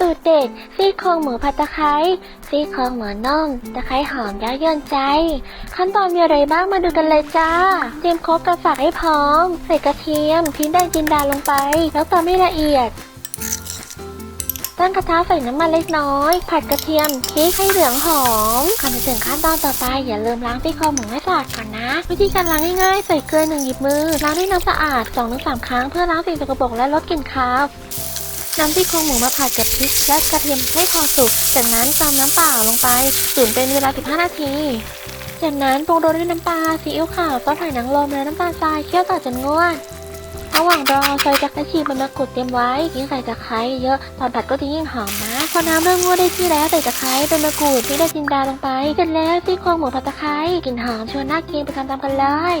สูตรเด็ดซี่โครงหมูผัดตะไคร้ ซี่โครงหมูน่อง ตะไคร้หอมเย้ายวนใจ ขั้นตอนมีอะไรบ้างมาดูกันเลยจ้า เตรียมครกกระฝักให้พร้อม ใส่กระเทียมพริกแดงจินดาลงไป แล้วตำให้ละเอียด ตั้งกระทะใส่น้ำมันเล็กน้อย ผัดกระเทียมพริกให้เหลืองหอมก่อนจะถึงขั้นตอนต่อไปอย่าลืมล้างซี่โครงหมูให้สะอาดก่อนนะ วิธีการล้างง่ายๆใส่เกลือหนึ่งหยิบมือล้างด้วยน้ำสะอาด2-3ครั้งเพื่อล้างสิ่งสกปรกและลดกลิ่นคาว นำซี่โครงหมูมาผัดกับพริกและกระเทียมให้พอสุก จากนั้นตามน้ำเปล่าลงไปตุ๋นเป็นเวลา 15 นาที จากนั้นปรุงรสด้วยน้ำปลาซีอิ๊วขาวซอสหอยนางรมและน้ำตาลทรายเคี่ยวต่อจนงวดระหว่างรอซอยจักรชีใบมะกรูดเตรียมไว้ยิ่งใส่ตะไคร้เยอะตอนผัดก็จะยิ่งหอมนะพอน้ำเริ่มงวดได้ที่แล้วใส่ตะไคร้ใบมะกรูดพริกดงจินดาลงไปเสร็จแล้วซี่โครงหมูผัดตะไคร้กลิ่นหอมชวนน่ากินไปทำตามกันเลย